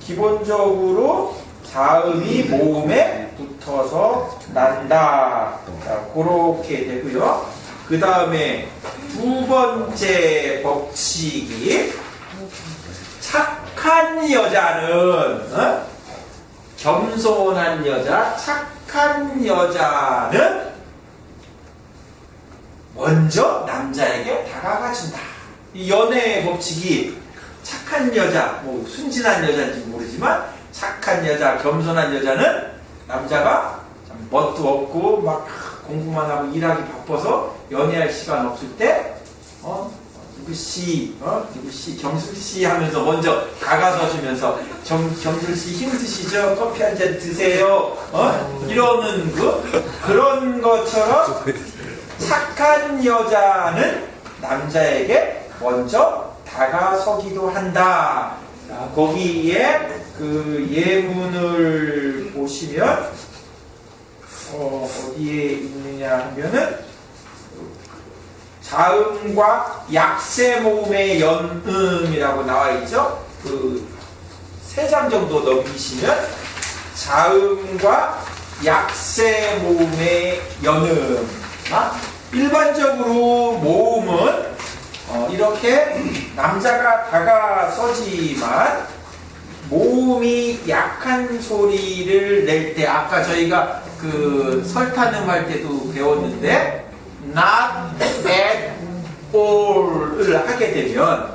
기본적으로 자음이 모음에 붙어서 난다. 자, 그렇게 되고요. 그 다음에 두 번째 법칙이 착한 여자는 어? 겸손한 여자, 착한 여자는 먼저 남자에게 다가가준다. 이 연애의 법칙이 착한 여자, 뭐 순진한 여자인지 모르지만 착한 여자, 겸손한 여자는 남자가 참 멋도 없고 막 공부만 하고 일하기 바빠서 연애할 시간 없을 때 어? 누구 씨, 어? 누구 씨, 경술 씨 하면서 먼저 다가서 주면서 정, 경술 씨 힘드시죠? 커피 한 잔 드세요. 어? 이러는 그 그런 것처럼 착한 여자는 남자에게 먼저 다가서기도 한다. 자, 거기에 그 예문을 보시면 어, 어디에 있느냐 하면은 자음과 약세 모음의 연음이라고 나와 있죠. 그 세 장 정도 넘기시면 자음과 약세 모음의 연음. 아, 일반적으로 모음은 어, 이렇게 남자가 다가서지만 모음이 약한 소리를 낼 때 아까 저희가 그 설타능 할 때도 배웠는데 not at all을 하게 되면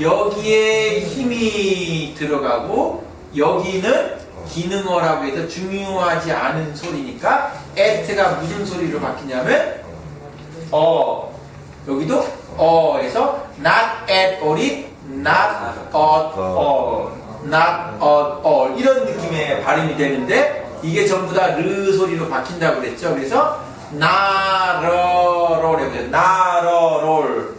여기에 힘이 들어가고 여기는 기능어라고 해서 중요하지 않은 소리니까 at가 무슨 소리로 바뀌냐면 어 여기도 어에서 not at all이 not at all. not at all. 이런 느낌의 발음이 되는데 이게 전부 다 르 소리로 바뀐다고 그랬죠. 그래서 나러롤 이렇게 나러롤.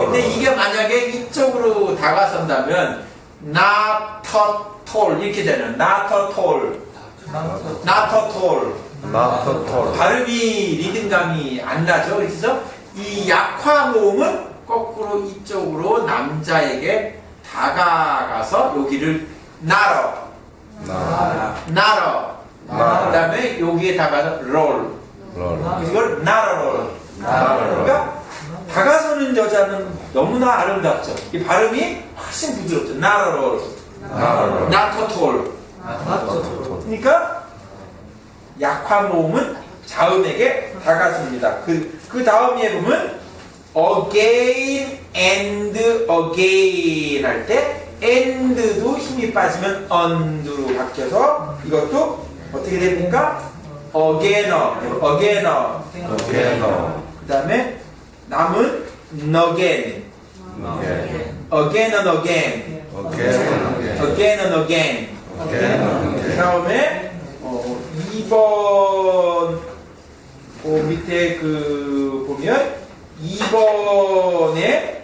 근데 이게 만약에 이쪽으로 다가선다면 나터톨 이렇게 되는 나터톨 나터톨 발음이 리듬감이 안 나죠. 그래서 이 약화 모음은 거꾸로 이쪽으로 남자에게 다가가서 여기를 나러, 나러. 그 다음에 여기에 다가서 롤. 이걸 나러 롤. 그러니까 다가서는 여자는 너무나 아름답죠. 이 발음이 훨씬 부드럽죠. 나러 롤. 나터톨. 그러니까 약화 모음은 자음에게 다가섭니다. 그, 그 다음에 보면 again and again 할 때 and도 힘이 빠지면 un로 바뀌어서 이것도 어떻게 됩니까? againer, againer. 그 다음에 남은 again, again and again, again and again. 그 다음에 어, 2번 그 밑에 그 보면 2번에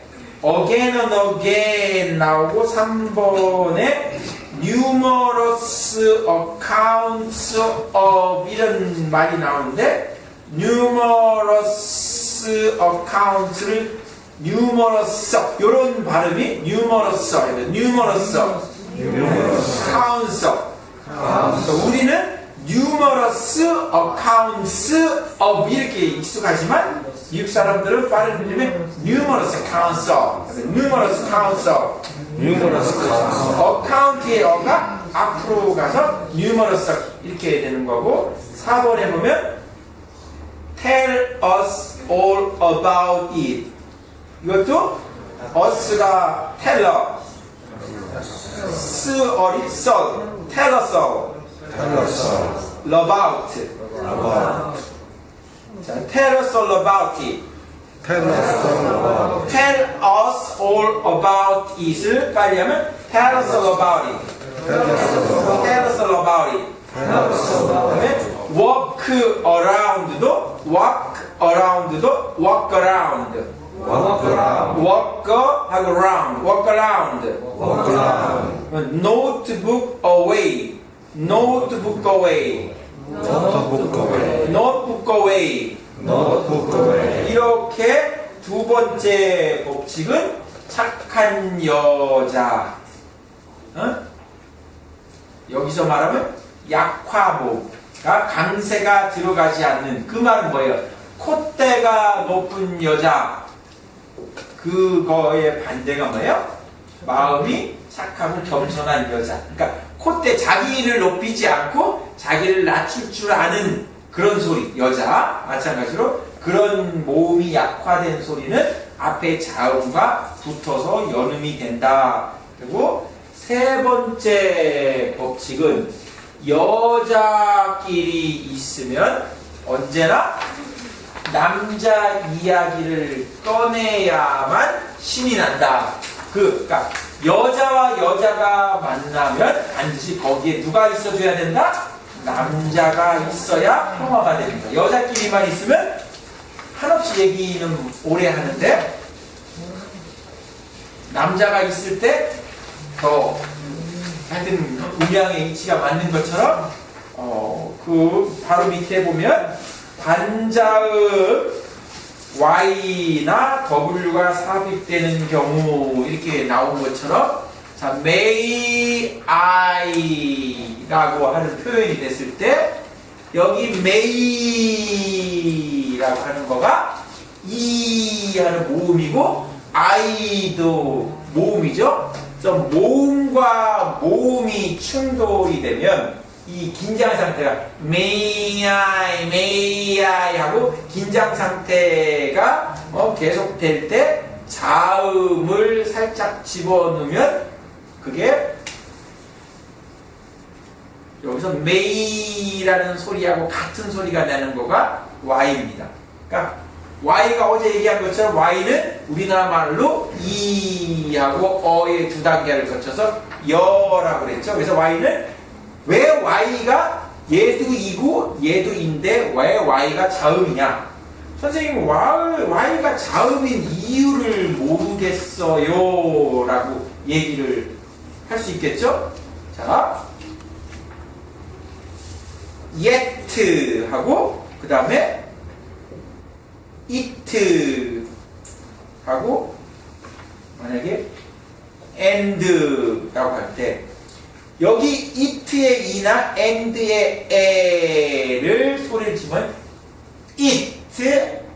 again and again 나오고 3번에 numerous accounts of 이런 말이 나오는데 numerous accounts를 numerous 이런 발음이 numerous numerous accounts 그러니까 우리는 numerous accounts of 이렇게 익숙하지만 미국 사람들은 빠른 흐름에 numerous accounts of numerous accounts of account의 어가 앞으로 가서 numerous 이렇게 되는 거고 4번에 보면 tell us all about it 이것도 us가 teller 스어리 썰 tell us all about 자, tell us all about it tell us all about it을 빨리 하면 tell us all about it tell us all about it 그다음에 walk around도 walk around도 walk around walk 하고 around walk around notebook away notebook away notebook away 이렇게 두 번째 법칙은 착한 여자 어? 여기서 말하면 약화모가 강세가 들어가지 않는 그 말은 뭐예요? 콧대가 높은 여자 그거의 반대가 뭐예요? 마음이 착하고 겸손한 여자. 그러니까 콧대 자기를 높이지 않고 자기를 낮출 줄 아는 그런 소리 여자 마찬가지로 그런 모음이 약화된 소리는 앞에 자음과 붙어서 연음이 된다. 그리고 세 번째 법칙은 여자끼리 있으면 언제나 남자 이야기를 꺼내야만 신이 난다. 그, 그러니까 여자와 여자가 만나면 반드시 거기에 누가 있어줘야 된다? 남자가 있어야 평화가 됩니다. 여자끼리만 있으면 한없이 얘기는 오래 하는데 남자가 있을 때더 하여튼 음양의 이치가 맞는 것처럼 어, 그 바로 밑에 보면 반자의 Y나 W가 삽입되는 경우 이렇게 나온 것처럼 자 may I라고 하는 표현이 됐을 때 여기 may라고 하는 거가 E 하는 모음이고 I도 모음이죠. 모음과 모음이 충돌이 되면 이 긴장 상태가 may I 하고 긴장 상태가 어, 계속될 때 자음을 살짝 집어넣으면 그게 여기서 may라는 소리하고 같은 소리가 나는 거가 y입니다. 그러니까 y가 어제 얘기한 것처럼 y는 우리나라 말로 이하고 어의 두 단계를 거쳐서 여라고 그랬죠. 그래서 y는 왜 y가 얘도 이고 얘도 인데 왜 y가 자음이냐? 선생님 y, y가 자음인 이유를 모르겠어요 라고 얘기를 할 수 있겠죠? 자 yet 하고 그 다음에 it 하고 만약에 and라고 할때 여기 it의 이나 and의 에를 소리를 치면 it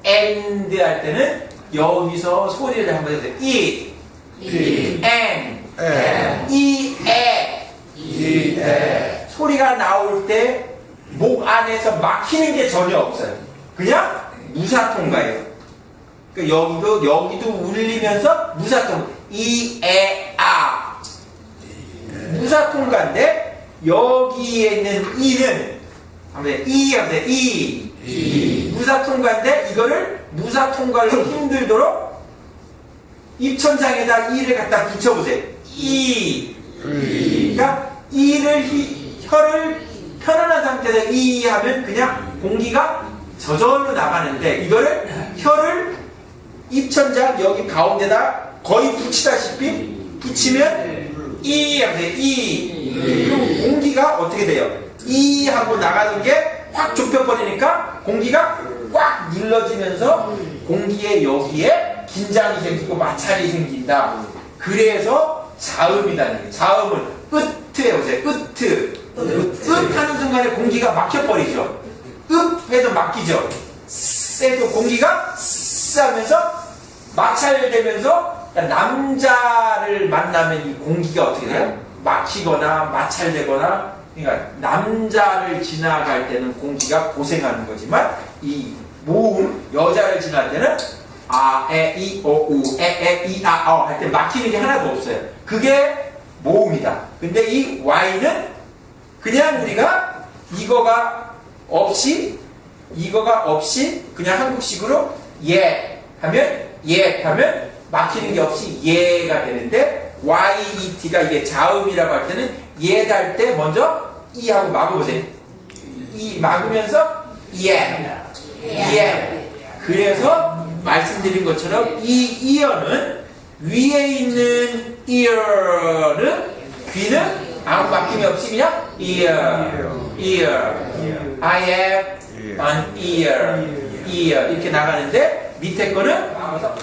and 할 때는 여기서 소리를 한번 해보세요. it, and, 이, 에 이에 소리가 나올 때 목 안에서 막히는 게 전혀 없어요. 그냥 무사 통과예요. 그러니까 여기도 여기도 울리면서 무사통 이에아 무사통과인데 여기에 있는 이는 한번 이 하세요 이. 이. 무사 통과인데 이거를 무사 통과로 힘들도록 입천장에다 이를 갖다 붙여보세요. 이. 그러니까 이를 히- 혀를 편안한 상태에서 이 하면 그냥 공기가 저절로 나가는데 이거를 혀를 입천장 여기 가운데다 거의 붙이다시피 붙이면 이 하면 이 그럼 공기가 어떻게 돼요? 이 하고 나가는 게 확 좁혀버리니까 공기가 꽉 눌러지면서 공기의 여기에 긴장이 생기고 마찰이 생긴다. 그래서 자음이라는 게 자음은 으트 해보세요. 으트. 으 하는 순간에 공기가 막혀버리죠. 읍 해도 막히죠. 쓰 해도 공기가 쓰 하면서 마찰되면서 남자를 만나면 이 공기가 어떻게 돼요? 막히거나 마찰되거나 그러니까 남자를 지나갈 때는 공기가 고생하는 거지만 이 모음 여자를 지날 때는 아, 에, 이, 오, 우, 에, 에, 이, 아, 어 할 때 막히는 게 하나도 없어요. 그게 모음이다. 근데 이 Y는 그냥 우리가 이거가 없이 이거가 없이 그냥 한국식으로 예 하면 예 하면 막히는 게 없이 예가 되는데 YET가 이게 자음이라고 할 때는 예 달 때 먼저 이 하고 막아보세요. 이 막으면서 예 예. 그래서 말씀드린 것처럼 이 이어는 위에 있는 ear는 귀는 아무 막힘이 없이 그냥 ear, ear. I have an ear, ear 이렇게 나가는데 밑에 거는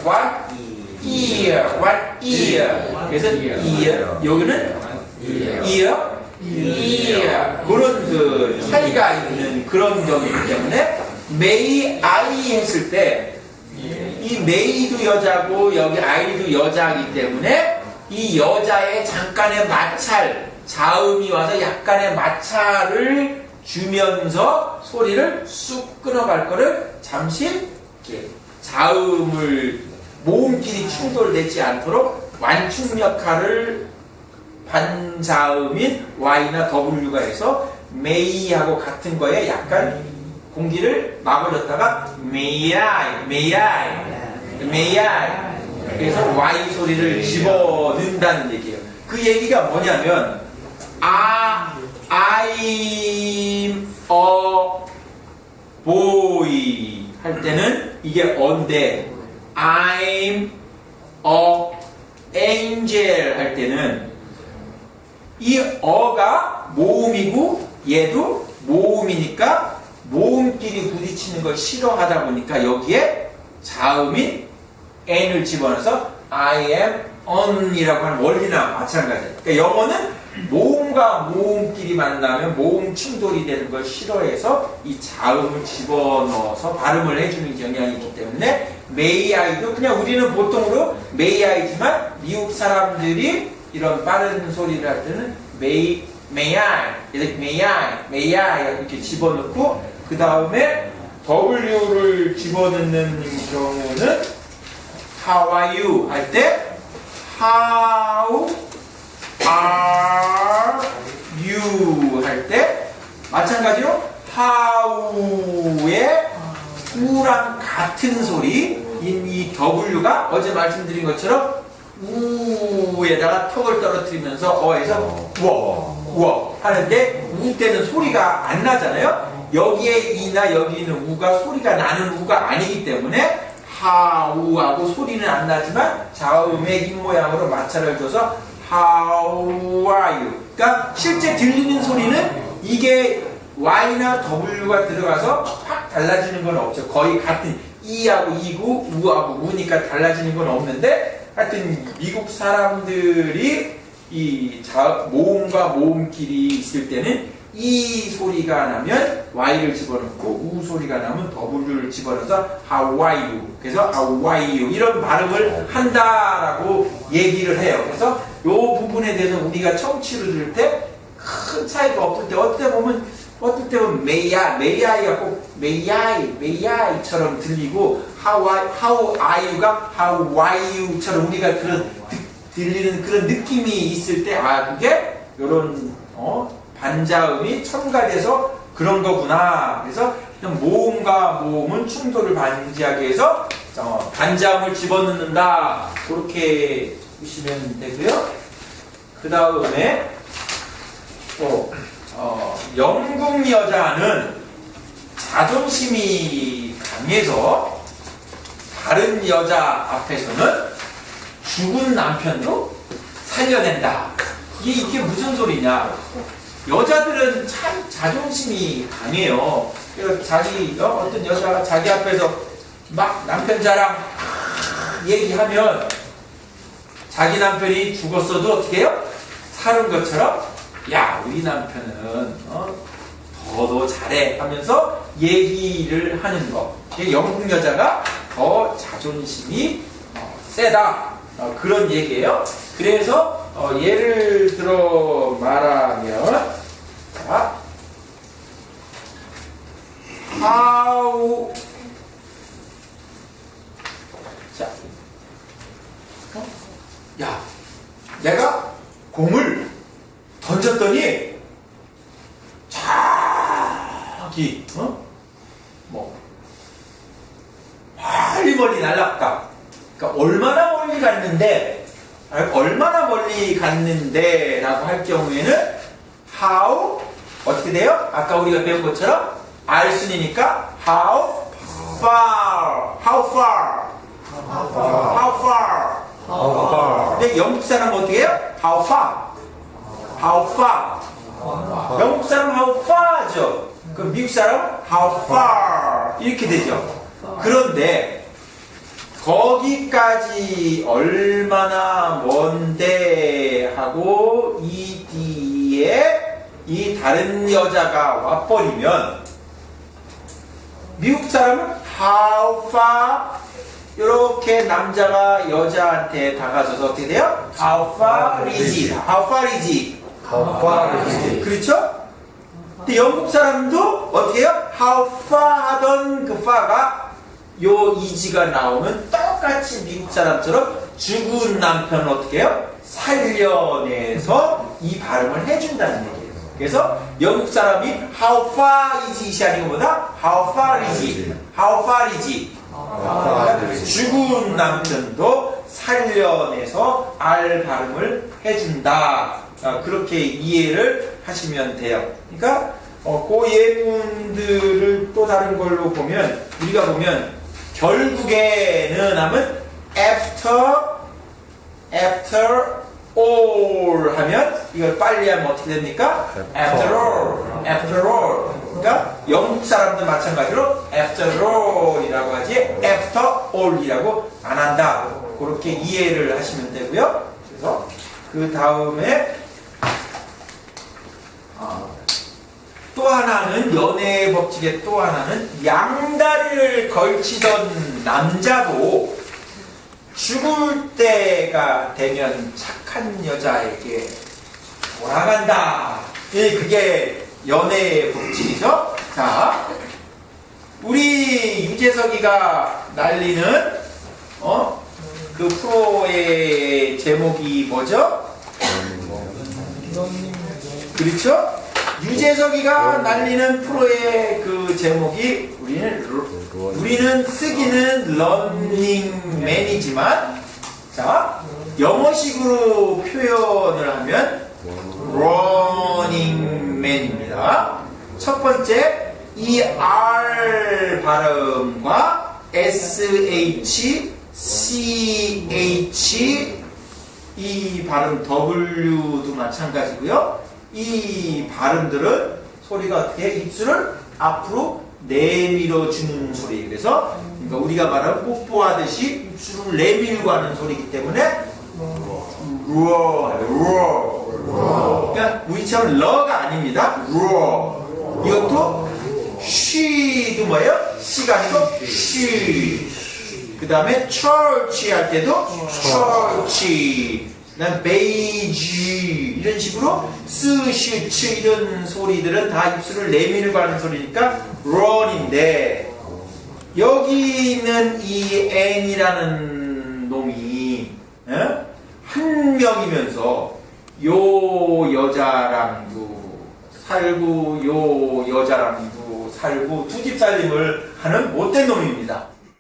what ear, what ear. 그래서 ear 여기는. 이어? 이어. 그런 그 차이가 있는 그런 경우이기 때문에 may I 했을 때이 메이도 여자고 여기 아이도 여자이기 때문에 이 여자의 잠깐의 마찰 자음이 와서 약간의 마찰을 주면서 소리를 쑥 끊어갈 거를 잠시 이렇게 자음을 모음끼리 충돌되지 않도록 완충 역할을 반자음인 Y나 W가 해서 may하고 같은 거에 약간 공기를 막아줬다가 may I, may I, may I 그래서 Y 소리를 집어넣는다는 얘기예요. 그 얘기가 뭐냐면 아, I'm a boy 할 때는 이게 어인데 I'm a angel 할 때는 이 어가 모음이고 얘도 모음이니까 모음끼리 부딪히는 걸 싫어하다 보니까 여기에 자음인 n을 집어넣어서 I am on이라고 하는 원리나 마찬가지예요. 그러니까 영어는 모음과 모음끼리 만나면 모음 충돌이 되는 걸 싫어해서 이 자음을 집어넣어서 발음을 해주는 경향이 있기 때문에 I도 그냥 우리는 보통으로 I지만 미국 사람들이 이런 빠른 소리를 할 때는 may, may I, may I, may I 이렇게 집어넣고 그 다음에 W를 집어넣는 경우는 How are you 할 때 How are you 할 때 마찬가지로 how의 우랑 같은 소리인 이 W가 어제 말씀드린 것처럼 우에다가 턱을 떨어뜨리면서 어에서 우어 우어 하는데 우 때는 소리가 안 나잖아요. 여기에 이나 여기 있는 우가 소리가 나는 우가 아니기 때문에 하우하고 소리는 안 나지만 자음의 입 모양으로 마찰을 줘서 How are you? 그러니까 실제 들리는 소리는 이게 Y나 W가 들어가서 확 달라지는 건 없죠. 거의 같은 E하고 E고 우하고 우니까 달라지는 건 없는데 하여튼 미국 사람들이 이 자, 모음과 모음끼리 있을 때는 이 소리가 나면 Y를 집어넣고 우 소리가 나면 W를 집어넣어서 you? 그래서 you? 이런 발음을 한다라고 얘기를 해요. 그래서 이 부분에 대해서 우리가 청취를 들을 때 큰 차이가 없을 때 어때 보면 어떨 때 보면 may I가 꼭 may I처럼 들리고 how, I, how are you가 how are you처럼 우리가 그런 드- 들리는 그런 느낌이 있을 때 아 그게 이런 어, 반자음이 첨가돼서 그런 거구나. 그래서 모음과 모음은 충돌을 방지하기 위해서 어, 반자음을 집어넣는다. 그렇게 보시면 되고요. 그 다음에 또 어, 영국 여자는 자존심이 강해서 다른 여자 앞에서는 죽은 남편도 살려낸다. 이게, 이게 무슨 소리냐? 여자들은 참 자존심이 강해요. 자기 어, 떤 여자가 자기 앞에서 막 남편 자랑 얘기하면 자기 남편이 죽었어도 어떻게 해요? 사는 것처럼 야 우리 남편은 어, 더더 잘해 하면서 얘기를 하는 거. 영국 여자가 더 자존심이 어, 세다 어, 그런 얘기예요. 그래서 어, 예를 들어 말하면 자, how 자, 어? 야, 내가 공을 던졌더니 저기 어? 뭐 멀리 멀리 날아갔다. 그러니까 얼마나 멀리 갔는데 아, 얼마나 멀리 갔는데라고 할 경우에는 how 어떻게 돼요? 아까 우리가 배운 것처럼 알 순이니까 how far how far how far 근데 영국 사람은 어떻게 해요? how far how far 영국 사람은 how far죠 그럼 미국 사람은 how far 이렇게 되죠 그런데 거기까지 얼마나 먼데 하고 이이 뒤에 이 다른 여자가 와버리면 미국 사람은 how far 이렇게 남자가 여자한테 다가서서 어떻게 돼요? How far is it? How far is it? How far is it? 그렇죠? 근데 영국 사람도 어떻게 해요? How far 하던 그 far가 요 이지가 나오면 똑같이 미국 사람처럼 죽은 남편을 어떻게 해요? 살려내서 이 발음을 해준다는 얘기예요. 그래서 영국 사람이 How far is it이 아닌 것보다 How far is it? How far is it? 죽은 남편도 살려내서 알 발음을 해준다. 아, 그렇게 이해를 하시면 돼요. 그러니까 어, 그 예문들을 또 다른 걸로 보면 우리가 보면 결국에는 하면 after after all 하면 이걸 빨리 하면 어떻게 됩니까? after all after all 그러니까 영국 사람도 마찬가지로 after all이라고 하지 after all이라고 안 한다 그렇게 이해를 하시면 되고요 그래서 그 다음에 아, 또 하나는 연애의 법칙의 또 하나는 양다리를 걸치던 남자도 죽을 때가 되면 착한 여자에게 돌아간다. 예, 그게 연애의 법칙이죠. 자, 우리 유재석이가 날리는 어? 그 프로의 제목이 뭐죠? 그렇죠? 유재석이가 날리는 프로의 그 제목이 우리는 로- 우리는 쓰기는 런닝맨이지만 자 영어식으로 표현을 하면 러닝맨입니다. 첫 번째 이 R 발음과 SH, CH 이 발음 W도 마찬가지고요. 이 발음들은 소리가 어떻게 해? 입술을 앞으로 내밀어 주는 소리. 그래서 그러니까 우리가 말하는 뽀뽀하듯이 입술을 내밀고 하는 소리이기 때문에 루어, 루어. 그러니까 우리처럼 러가 아닙니다. 루어. 이것도 쉬도 뭐예요? 시가 아니고 쉬. 그 다음에 church 할 때도 church. 그다음 베이지 이런 식으로 스슈츠 이런 소리들은 다 입술을 내밀고 하는 소리니까 run인데 여기 있는 이 n이라는 놈이 어? 한 명이면서 요 여자랑도 살고 요 여자랑도 살고 두 집 살림을 하는 못된 놈입니다.